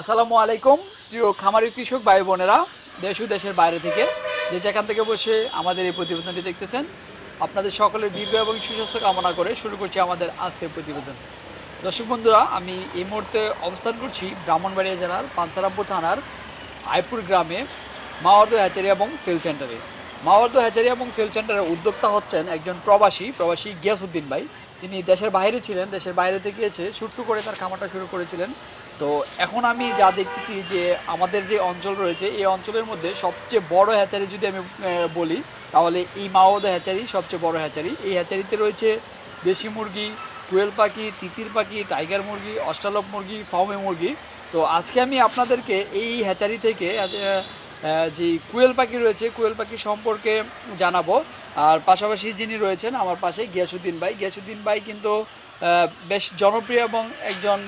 আসসালামু আলাইকুম, প্রিয় খামারি কৃষক ভাই বোনেরা, দেশ দেশের বাইরে থেকে যে যেখান থেকে বসে আমাদের এই প্রতিবেদনটি দেখতেছেন, আপনাদের সকলের দীর্ঘ এবং সুস্বাস্থ্য কামনা করে শুরু করছি আমাদের আজকের প্রতিবেদন। দর্শক বন্ধুরা, আমি এই মুহূর্তে অবস্থান করছি ব্রাহ্মণবাড়িয়া জেলার পাঞ্চারামপুর থানার আইপুর গ্রামে মাওয়ার্দ হ্যাচারি এবং সেল সেন্টারে। মাওয়ার্দ হ্যাচারি এবং সেল সেন্টারের উদ্যোক্তা হচ্ছেন একজন প্রবাসী প্রবাসী গিয়াসুদ্দিন ভাই। তিনি দেশের বাইরে ছিলেন, দেশের বাইরে থেকে এসে ছোট্ট করে তার খামারটা শুরু করেছিলেন। তো এখন আমি যা দেখতেছি যে আমাদের যে অঞ্চল রয়েছে, এই অঞ্চলের মধ্যে সবচেয়ে বড় হ্যাচারি যদি আমি বলি, তাহলে এই মাওয়ার্দ হ্যাচারি সবচেয়ে বড় হ্যাচারি। এই হ্যাচারিতে রয়েছে দেশি মুরগি, কুয়েল পাখি, তিতির পাখি, টাইগার মুরগি অস্ট্রালপ মুরগি, ফাউমে মুরগি। তো আজকে আমি আপনাদেরকে এই হ্যাচারি থেকে যে কুয়েল পাখি রয়েছে, কুয়েল পাখি সম্পর্কে জানাব। আর পাশাপাশি যিনি রয়েছেন, আমার পাশে গিয়াসুদ্দিন ভাই। গিয়াসুদ্দিন ভাই কিন্তু বেশ জনপ্রিয় এবং একজন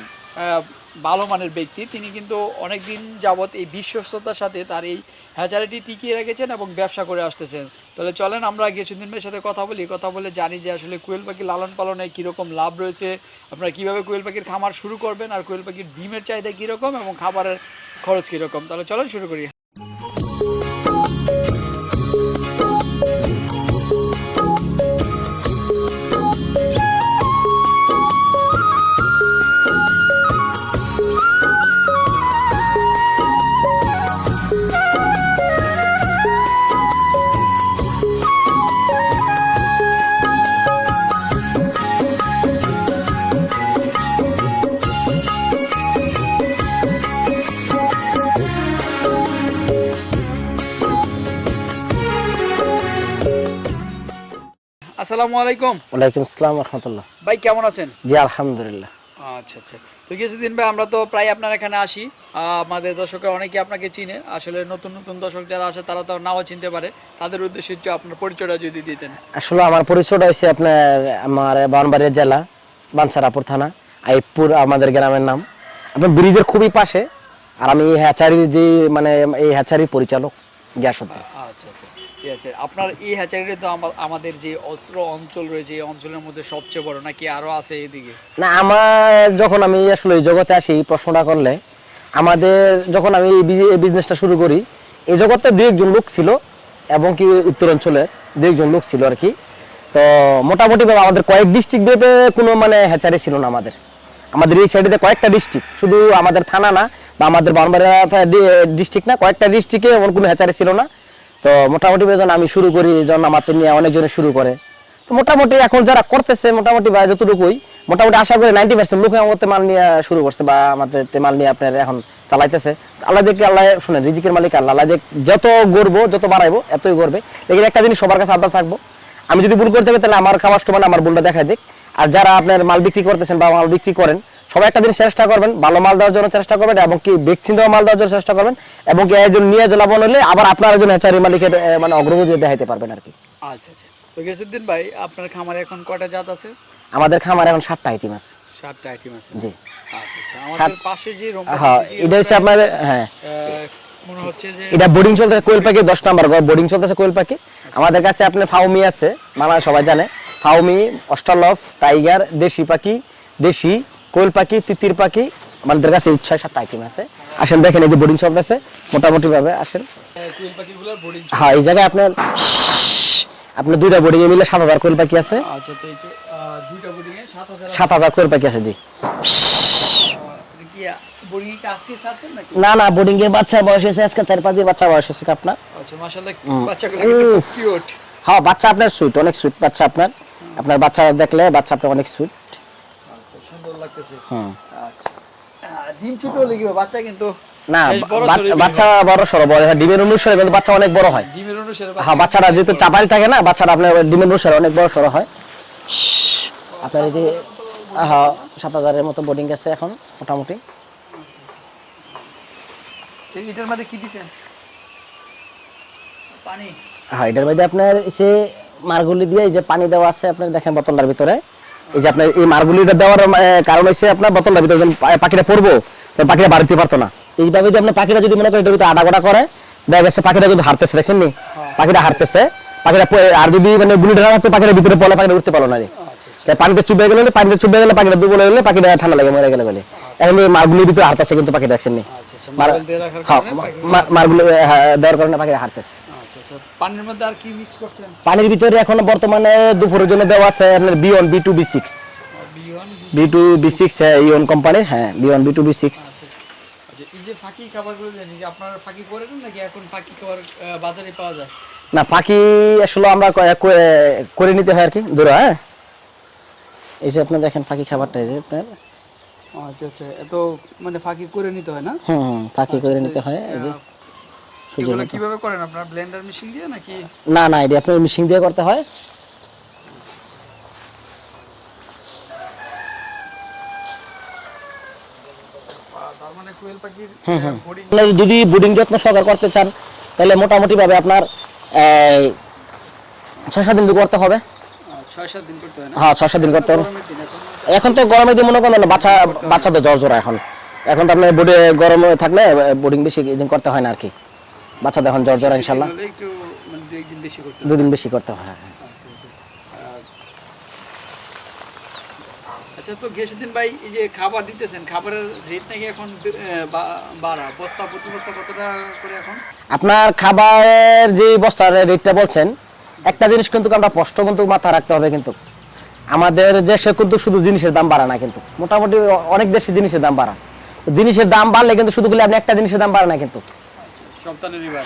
ভালো মানের ব্যক্তি। তিনি কিন্তু অনেক দিন যাবৎ এই বিশ্বস্ততার সাথে তার এই হ্যাচারিটি টিকিয়ে রেখেছেন এবং ব্যবসা করে আসতেছেন। তাহলে চলেন আমরা কিছুদিন ভাইয়ের সাথে কথা বলি। কথা বলে জানি যে আসলে কোয়েল পাখি লালন পালনে কীরকম লাভ রয়েছে। আপনারা কীভাবে কোয়েল পাখির খামার শুরু করবেন আর কোয়েল পাখির ডিমের চাহিদা কীরকম এবং খাবারের খরচ কীরকম। তাহলে চলেন শুরু করি। আসসালামু আলাইকুম। ওয়ালাইকুম আসসালাম রহমতুল্লাহ। ভাই কেমন আছেন? জি আলহামদুলিল্লাহ। আচ্ছা আচ্ছা। তো কিছুদিন ভাই আমরা তো প্রায় আপনার এখানে আসি। আমাদের দর্শকরা অনেকে আপনাকে চিনে। আসলে নতুন নতুন দর্শক যারা আসে তারা তো নাও চিনতে পারে। তাদের উদ্দেশ্যে একটু আপনার পরিচয়টা যদি দিতেন। আসলে আমার পরিচয়টা হয়েছে আপনার আমার বানবাড়িয়া জেলা বানসারাপুর থানা আইপুর আমাদের গ্রামের নাম। আপনার ব্রিজের খুবই পাশে। আর আমি হ্যাচারির যে মানে এই হ্যাচারির পরিচালক গ্যাসুদ্দিন আচ্ছা আচ্ছা। ঠিক আছে আপনার এই হ্যাচারিটা তো আমাদের যে অস্ত্র অঞ্চল রয়েছে, এই অঞ্চলের মধ্যে সবচেয়ে বড়, নাকি আরও আছে এইদিকে? না, আমার যখন আমি আসলে এই জগতে আসি, এই প্রশ্নটা করলে, আমাদের যখন আমি এই বিজনেসটা শুরু করি, এই জগতে দু একজন লোক ছিল, এবং কি উত্তরাঞ্চলে দু একজন লোক ছিল আর কি। তো মোটামুটি আমাদের কয়েক ডিস্ট্রিক্ট ভেবে কোনো মানে হ্যাচারি ছিল না আমাদের। আমাদের এই সাইডে কয়েকটা ডিস্ট্রিক্ট শুধু আমাদের থানা না, বা আমাদের বানবাড়িয়া ডিস্ট্রিক্ট না, কয়েকটা ডিস্ট্রিক্টে এমন কোনো হ্যাচারি ছিল না। তো মোটামুটি যখন আমি শুরু করি, যখন আমার তো নিয়ে অনেকজনে শুরু করে। তো মোটামুটি এখন যারা করতেছে, মোটামুটি বা যতটুকুই, মোটামুটি আশা করি নাইনটি পার্সেন্ট লোক আমাদের মাল নিয়ে শুরু করছে বা আমাদের মাল নিয়ে আপনার এখন চালাইতেছে। আল্লাহ দেখে আল্লাহ শুনেন, রিজিকের মালিক আল্লাহ। আল্লাহ দেখ, যত গড়বো, যত বাড়াইবো, এতই গড়বে। লেকিন একটা জিনিস সবার কাছে আবদার থাকব, আমি যদি ভুল করতে থাকি, তাহলে আমার মানে আমার ভুলটা দেখাই দিক আর যারা আপনার মাল বিক্রি করতেছেন বা মাল বিক্রি করেন সবাই একটা জিনিস চেষ্টা করবেন ভালো মাল দেওয়ার জন্য চেষ্টা করবেন এবং কি ব্যক্তি দেওয়া মাল দেওয়ার জন্য চেষ্টা করবেন এবং কি একজন নিয়ে জেলাবন হলে আবার আপনার একজন হ্যাচারি মালিকের মানে অগ্রগতি দেখাইতে পারবেন আর কি। আচ্ছা আচ্ছা। তো গেসুদ্দিন ভাই আপনার খামারে এখন কয়টা জাত আছে? আমাদের খামারে এখন সাতটা আইটেম আছে। সাতটা আইটেম আছে। জি। আচ্ছা আচ্ছা। আমাদের পাশে যে হ্যাঁ এটা হচ্ছে আপনার হ্যাঁ। মনে হচ্ছে যে এটা বোর্ডিং চলতেছে কোয়েল পাখি দশ নাম্বার বোর্ডিং চলতেছে কোয়েল পাখি। আমাদের কাছে আপনার ফাউমি আছে মানা সবাই জানে। ফাউমি অস্ট্রালফ টাইগার দেশি পাখি দেশি কোয়েল পাখি, তিতির পাখি, আমাদের কাছে ছয় সাতটা আইটেম আছে। আসেন, দেখেন, এই যে বোর্ডিং শপ আছে মোটামুটি ভাবে আসেন। হ্যাঁ এই জায়গায় আপনার আপনার দুইটা বোর্ডিং এ মিলে সাত হাজার কোয়েল পাখি আছে সাত হাজার সাত কোয়েল পাখি আছে জি না না বোর্ডিং এর বাচ্চা বয়স হয়েছে আজকে চার পাঁচ দিন বাচ্চা বয়স হয়েছে আপনার হ্যাঁ বাচ্চা আপনার সুইট অনেক সুইট বাচ্চা আপনার আপনার বাচ্চা দেখলে বাচ্চা আপনার অনেক সুইট লাগতেছে। হুম আচ্ছা। আহ, ডিম ছোট হলে কি বাচ্চা কিন্তু না বেশ বড় বা- সড়ো বাচ্চা বড় সড়ো বড় হয় ডিমের অনুসারে কিন্তু বাচ্চা অনেক বড় হয়। ডিমের অনুসারে হ্যাঁ বাচ্চাটা যেহেতু চাপাল থাকে না বাচ্চাটা আপনার ডিমের অনুসারে অনেক বড় সড়ো হয়। আপনার এই যে হ্যাঁ সাত হাজারের মতো বোর্ডিং আছে এখন মোটামুটি। এটার মধ্যে কি দিছেন? পানি। হ্যাঁ এটার মধ্যে আপনার সে মারগুলি দিয়ে যে পানি দেওয়া আছে আপনার দেখেন বোতলটার ভিতরে। এই যে আপনার এই মারগুলিটা দেওয়ার কারণ হচ্ছে আপনার বোতলটার ভিতরে পাখিটা পড়ব পাখিটা বাড়িতে পারতো না। এইভাবে যদি আপনার পাখিটা যদি মনে করেন ভিতরে আডা গোটা করে দেখা গেছে পাখিটা কিন্তু হারতেছে দেখছেন নি? পাখিটা হারতেছে পাখিটা আর যদি মানে না থাকতো পাখিটা ভিতরে পড়লে পাখিটা উঠতে পারল না আচ্ছা তাই পানিতে চুপে গেলে পানিতে চুপে গেলে পাখিটা দুর্বল হয়ে গেলে পাখিটা ঠান্ডা লাগে মরে গেলে বলে এখন এই মারগুলির ভিতরে হারতেছে কিন্তু পাখিটা দেখছেন নি? আচ্ছা আচ্ছা। মার- মার্বেল দিয়ে রাখার হ্যাঁ হ্যাঁ, দেওয়ার কারণে পাখিরা হারতেছে আচ্ছা আচ্ছা পানির মধ্যে আর কি মিক্স করছেন? পানির ভিতরে এখন বর্তমানে দুপুরের জন্য দেওয়া আছে আপনার B one B two B six বিয়ন B two B six ইওন কোম্পানির হ্যাঁ B one B two B six আচ্ছা আচ্ছা। এই যে ফাঁকি খাবারগুলো দেন যে আপনারা ফাঁকি করেন নাকি এখন ফাঁকি খাবার বাজারে পাওয়া যায়? না পাখি আসলে আমরা ক- ক- করে নিতে হয় আর কি দূরে হ্যাঁ। এই যে আপনি দেখেন পাখি খাবারটা এই যে আপনার। আচ্ছা আচ্ছা এত মানে ফাঁকি করে নিতে হয় না? হুম হুম, করে নিতে হয় এই যে। এগুলো কীভাবে করেন আপনারা? ব্লেন্ডার মেশিন দিয়ে নাকি? না না এটা আপনার মিশিং দিয়ে করতে হয়। মানে যদি বুডিং যত্ন সহকার করতে চান তাহলে মোটামুটি ভাবে আপনার ছয় সাত দিন করতে হবে। দিন হয় হ্যাঁ ছয় সাত দিন করতে হবে। এখন তো গরমে দিয়ে মনে করেন বাচ্চা বাচ্চা তো জ্বর জ্বর এখন। এখন তো আপনার বোর্ডে গরমে থাকলে বোর্ডিং বেশি দিন করতে হয় না আর কি। বাচ্চা এখন জ্বর জ্বর ইনশাল্লাহ। দুদিন বেশি করতে হয় হ্যাঁ। আচ্ছা তো গেসুদ্দিন ভাই এই যে খাবার দিতেছেন খাবারের রেট নাকি এখন বাড়া? বস্তা প্রতি বস্তা কত করে এখন? আপনার খাবারের যে বস্তার রেটটা বলছেন একটা জিনিস কিন্তু আমরা স্পষ্ট কিন্তু মাথা রাখতে হবে কিন্তু। আমাদের দেশে কিন্তু শুধু জিনিসের দাম বাড়া না কিন্তু। মোটামুটি অনেক দেশে জিনিসের দাম বাড়া। জিনিসের দাম বাড়লে কিন্তু শুধু আপনি একটা জিনিসের দাম বাড়ে না কিন্তু।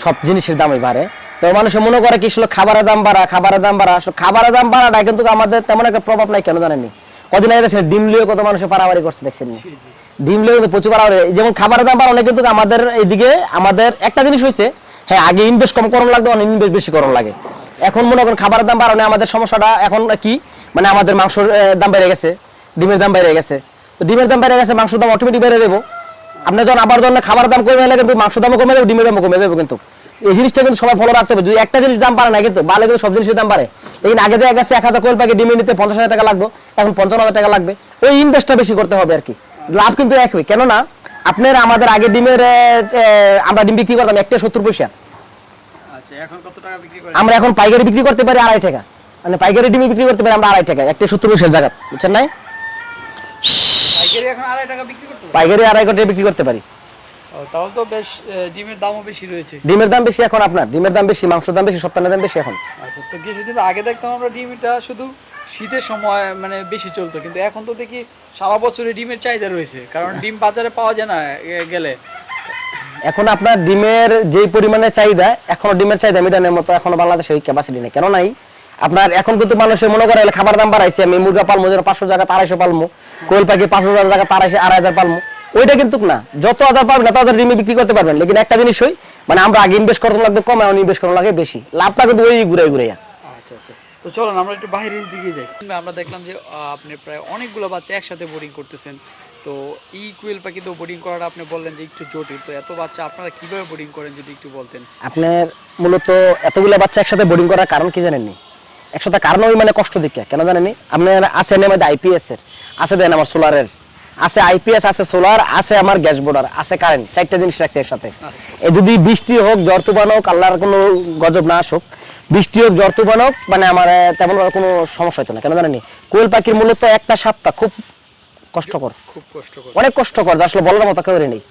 সব জিনিসের দামই বাড়ে। তো মানুষ মনে করে কি আসলে খাবারের দাম বাড়া খাবারের দাম বাড়া? আসলে খাবারের দাম বাড়াটা কিন্তু আমাদের তেমন একটা প্রভাব নাই কেন জানেননি? কদিন আগে দেখছেন ডিম লিও কত মানুষের পারাবাড়ি করছে দেখছেন? ডিম কিন্তু প্রচুর পারাবাড়ি যেমন খাবারের দাম বাড়ানো কিন্তু আমাদের এইদিকে আমাদের একটা জিনিস হয়েছে হ্যাঁ আগে ইনভেস্ট কম করণ লাগতো অনেক ইনভেস্ট বেশি করণ লাগে। এখন মনে করেন খাবারের দাম বাড়ানো আমাদের সমস্যাটা এখন কি? মানে আমাদের মাংসের দাম বেড়ে গেছে ডিমের দাম বেড়ে গেছে। তো ডিমের দাম বেড়ে গেছে মাংসের দাম অটোমেটিক বেড়ে দেবো। আপনি যখন আবার যখন খাবার দাম কমে গেলে কিন্তু মাংস দামও কমে যাবে ডিমের দামও কমে যাবে কিন্তু। এই জিনিসটা কিন্তু সবাই ফলো রাখতে হবে। যদি একটা জিনিস দাম বাড়ে না কিন্তু বাড়লে কিন্তু সব জিনিসের দাম বাড়ে। এই আগে দেখা গেছে এক হাজার কোয়েল পাখি ডিমে নিতে পঞ্চাশ হাজার টাকা লাগবে এখন পঞ্চান্ন হাজার টাকা লাগবে। ওই ইনভেস্টটা বেশি করতে হবে আর কি। লাভ কিন্তু একই কেননা আপনার আমাদের আগে ডিমের আমরা ডিম বিক্রি করতাম একটা সত্তর পয়সা। আচ্ছা আমরা এখন পাইকারি বিক্রি করতে পারি আড়াই টাকা। মানে পাইকারি ডিমে বিক্রি করতে পারি আমরা আড়াই টাকা একটা সত্তর পয়সার জায়গা। বুঝছেন নাই? পাইকারি এখন আড়াই টাকা বিক্রি? পাইকারি আড়াই টাকা বিক্রি করতে পারি। তাহলে তো বেশ ডিমের দামও বেশি রয়েছে। ডিমের দাম বেশি এখন আপনার ডিমের দাম বেশি মাংসের দাম বেশি সপ্তাহের দাম বেশি এখন। আচ্ছা তো কিছুদিন আগে দেখতাম আমরা ডিমটা শুধু শীতের সময় মানে বেশি চলতো কিন্তু এখন তো দেখি সারা বছরে ডিমের চাহিদা রয়েছে কারণ ডিম বাজারে পাওয়া যায় না গেলে। এখন আপনার ডিমের পরিমাণে চাহিদা এখনও ডিমের চাহিদা মিটানোর মতো এখনও বাংলাদেশে ওই ক্যাপাসিটি নেই। কেন নাই? আপনার এখন কিন্তু মানুষের মনে করে খাবার দাম বাড়াইছে আমি মুরগা পালমো যেন পাঁচশো টাকা আড়াইশো পালমো। কোয়েল পাখি পাঁচ হাজার টাকা আড়াইশো আড়াই হাজার পালমো। ওইটা কিন্তু না যত হাজার পাবেন তত হাজার ডিমে বিক্রি করতে পারবেন। লেকিন একটা জিনিস হই মানে আমরা আগে ইনভেস্ট করতে লাগবে কম এখন ইনভেস্ট করানো লাগে বেশি। লাভটা কিন্তু ওই ঘুরে ঘুরে আচ্ছা আচ্ছা। তো চলুন আমরা একটু বাইরের দিকে যাই। আমরা দেখলাম যে আপনি প্রায় অনেকগুলো বাচ্চা একসাথে বোর্ডিং করতেছেন। তো এই কুয়েল পাখি তো বোর্ডিং করাটা আপনি বললেন যে একটু জটিল। তো এত বাচ্চা আপনারা কীভাবে বোর্ডিং করেন যদি একটু বলতেন? আপনার মূলত এতগুলো বাচ্চা একসাথে বোর্ডিং করার কারণ কি জানেননি? একসাথে কারণ ওই মানে কষ্ট দিকে কেন জানেননি আপনার আছে এর মধ্যে আইপিএস এর আছে দেন আমার সোলারের আছে আইপিএস আছে সোলার আছে আমার গ্যাস বোর্ডার আছে কারেন্ট চারটা জিনিস রাখছে একসাথে। এ যদি বৃষ্টি হোক জ্বর তুফান হোক আল্লাহর কোনো গজব না আসুক বৃষ্টি হোক জ্বর তুফান হোক মানে আমার তেমন কোনো সমস্যা হতো না কেন জানেনি কোয়েল পাখির মূলত একটা সাতটা খুব কষ্টকর। খুব কষ্টকর। অনেক কষ্টকর আসলে বলার মতো কেউ নেই।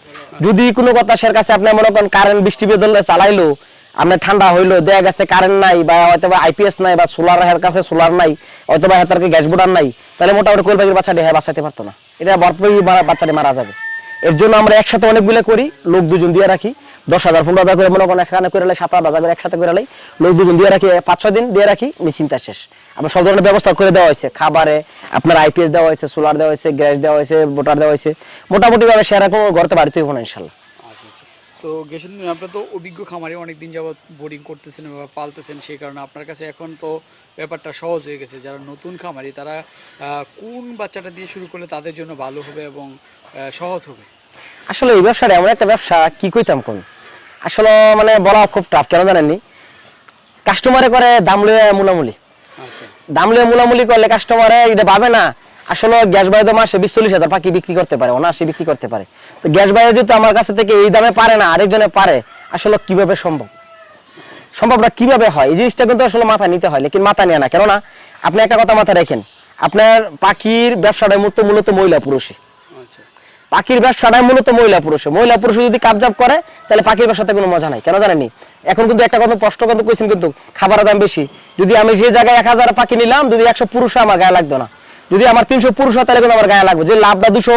যদি কোনো কথা সের কাছে আপনি মনে করেন কারেন্ট বৃষ্টি বেদলে চালাইলো আপনার ঠান্ডা হইল, দেয়া গেছে কারেন্ট নাই বা হয়তো বা আইপিএস নাই বা সোলার হের কাছে সোলার নাই হয়তো বা হেতারকে গ্যাস বোর্ডার নাই, তাহলে মোটামুটি কোল পাখির বাচ্চাটি হ্যাঁ বাঁচাতে পারতো না। এটা বরফই বাচ্চাটি মারা যাবে। এর জন্য আমরা একসাথে অনেকগুলো করি, লোক দুজন দিয়ে রাখি। দশ হাজার, পনেরো হাজার করে মনে করেন এখানে করে লাই, সাত আট হাজার করে একসাথে করে লাই, লোক দুজন দিয়ে রাখি, পাঁচ, ছয় দিন দিয়ে রাখি নিশ্চিন্তা শেষ। আমরা সব ধরনের ব্যবস্থা করে দেওয়া হয়েছে। খাবারে আপনার আইপিএস দেওয়া হয়েছে সোলার দেওয়া হয়েছে গ্যাস দেওয়া হয়েছে মোটর দেওয়া হয়েছে। মোটামুটিভাবে সেরকম ঘরতে বাড়িতে হব না, ইনশাল্লাহ। তো গেছেন আপনার তো অভিজ্ঞ খামারে অনেকদিন যাবত বোর্ডিং করতেছেন বা পালতেছেন সেই কারণে আপনার কাছে এখন তো ব্যাপারটা সহজ হয়ে গেছে। যারা নতুন খামারি তারা কোন বাচ্চাটা দিয়ে শুরু করলে তাদের জন্য ভালো হবে এবং সহজ হবে? আসলে এই ব্যবসাটা এমন একটা ব্যবসা কি কইতাম কোন? আসলে মানে বলা খুব টাফ কেন জানেননি? কাস্টমারে করে দাম লয়ে মূলামূলি। আচ্ছা। দাম লয়ে মূলামূলি করলে কাস্টমারে এটা পাবে না আসলে গ্যাস বায়ু তো মাসে বিশ চল্লিশ হাজার পাখি বিক্রি করতে পারে অনায়াসে বিক্রি করতে পারে। তো গ্যাস বায়ু যেহেতু আমার কাছে থেকে এই দামে পারে না আরেকজনে পারে আসলে কীভাবে সম্ভব? সম্ভব না কীভাবে হয়? এই জিনিসটা কিন্তু আসলে মাথা নিতে হয় লেকিন মাথা নেয় না। কেননা আপনি একটা কথা মাথা রাখেন আপনার পাখির ব্যবসাটা মূলত মূলত মহিলা পুরুষে আচ্ছা। পাখির ব্যবসাটাই মূলত মহিলা পুরুষে মহিলা পুরুষ যদি কাবজাব করে তাহলে পাখির ব্যবসাতে কোনো মজা নাই। কেন জানেনি এখন কিন্তু একটা কথা স্পষ্ট কথা কইছেন কিন্তু খাবারের দাম বেশি। যদি আমি যে জায়গায় এক হাজার পাখি নিলাম যদি একশো পুরুষ আমার গায়ে লাগতো না। যদি আমার তিনশো পুরুষ হয়, তাহলে কিন্তু আমার গায়ে লাগবে। যে লাভটা দুশো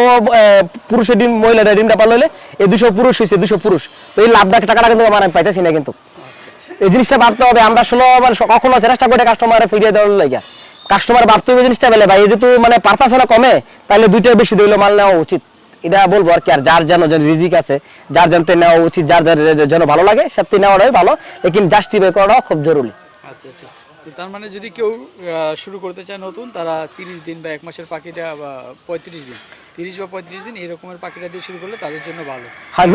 পুরুষের ডিম মহিলারা ডিমটা পারলে হলে, এই দুশো পুরুষ হয়েছে দুশো পুরুষ। তো এই লাভটা, টাকাটা কিন্তু আমার আমি পাইতেছি না কিন্তু। এই জিনিসটা ভাবতে হবে, আমরা আসলে মানে কখনো চেষ্টা করে কাস্টমারে ফিরিয়ে দেওয়ার লাগে কাস্টমার ভাবতে হবে জিনিসটা বেলে, ভাই যেহেতু মানে পারতাছে না কমে, তাহলে দুইটা বেশি দিলে মাল নেওয়া উচিত। এটা বলব আর কি, আর যার যেন যেন রিজিক আছে, যার যেন নেওয়া উচিত, যার যেন ভালো লাগে সেটি নেওয়াটাই ভালো, লেকিন জাস্টিফাই করাটাও খুব জরুরি। আচ্ছা আচ্ছা। তার মানে যদি কেউ শুরু করতে চায় নতুন তারা তিরিশ দিন বা এক মাসের পাখিটা বা পঁয়ত্রিশ দিন তিরিশ বা পঁয়ত্রিশ দিন এরকমের পাখিটা দিয়ে শুরু করলে তাদের জন্য ভালো। হ্যাঁ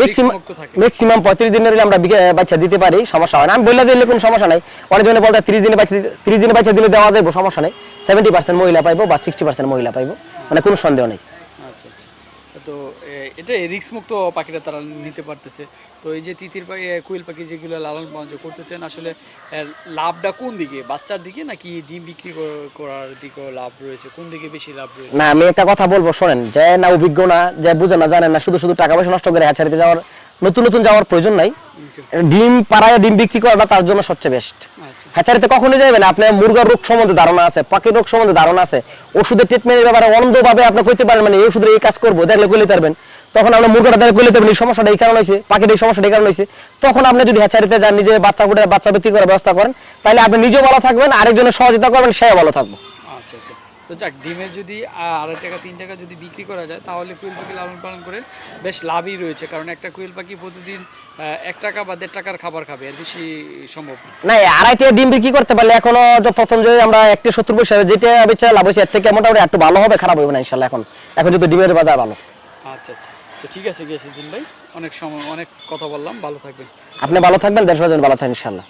ম্যাক্সিমাম পঁয়ত্রিশ দিনের আমরা বাচ্চা দিতে পারি সমস্যা হয় না। আমি বললে দিলে কোনো সমস্যা নাই। অনেক জনে বলতে তিরিশ দিনে বাচ্চা তিরিশ দিনে বাচ্চা দিলে দেওয়া যাবে সমস্যা নেই। সেভেন্টি পার্সেন্ট মহিলা পাইবো বা সিক্সটি পার্সেন্ট মহিলা পাইবো মানে কোনো সন্দেহ নেই। তো এটা রিক্স মুক্ত পাখিটা তারা নিতে পারতেছে। তো এই যে তিতির পাখি এ, কোয়েল পাখি যেগুলো লালন পালন করতেছেন আসলে লাভটা কোন দিকে? বাচ্চার দিকে নাকি ডিম বিক্রি করার দিকে লাভ রয়েছে? কোন দিকে বেশি লাভ রয়েছে? না আমি একটা কথা বলব শোনেন যে না অভিজ্ঞ না যে বুঝে না জানেন না শুধু শুধু টাকা পয়সা নষ্ট করে হ্যাচারিতে যাওয়ার নতুন নতুন যাওয়ার প্রয়োজন নাই। ডিম পাড়ায় ডিম বিক্রি করাটা তার জন্য সবচেয়ে বেস্ট হ্যাচারিতে কখনো যাবেন আপনার মুরগার রোগ সম্বন্ধে ধারণা আছে পাখির রোগ সম্বন্ধে ধারণা আছে। ওষুধের ট্রিটমেন্টের ব্যাপারে অন্ধভাবে আপনি কইতে পারেন মানে এই ওষুধের এই কাজ করব, দেখলে কইলে পারবেন। তখন আমরা মুরগাটা দেখলে কইলে পারবেন, এই সমস্যাটা এই কারণে হয়েছে পাখির এই সমস্যাটা এই কারণে হয়েছে তখন আপনি যদি হ্যাচারিতে যান, নিজের বাচ্চা ফুটে বাচ্চা বিক্রি করার ব্যবস্থা করেন, তাহলে আপনি নিজেও ভালো থাকবেন, আরেকজনের সহযোগিতা করবেন, সেও ভালো থাকব। আচ্ছা আচ্ছা তো যাক ডিমের যদি আড়াই টাকা তিন টাকা যদি বিক্রি করা যায় তাহলে কুইল পাখি লালন পালন করে বেশ লাভই রয়েছে কারণ একটা কুইল পাখি প্রতিদিন এক টাকা বা দেড় টাকার খাবার খাবে এর বেশি সম্ভব না। এই আড়াইটে ডিম বিক্রি করতে পারলে এখনও যে প্রথম যে আমরা একটি সত্তর পয়সা যেটা বেচে লাভ হয়েছে এর থেকে মোটামুটি একটু ভালো হবে খারাপ হবে না ইনশাল্লাহ এখন। এখন যদি ডিমের বাজার ভালো। আচ্ছা আচ্ছা। তো ঠিক আছে গিয়েছে দিন ভাই অনেক সময় অনেক কথা বললাম ভালো থাকবেন। আপনি ভালো থাকবেন দেশ ভালো থাকবেন ইনশাল্লাহ।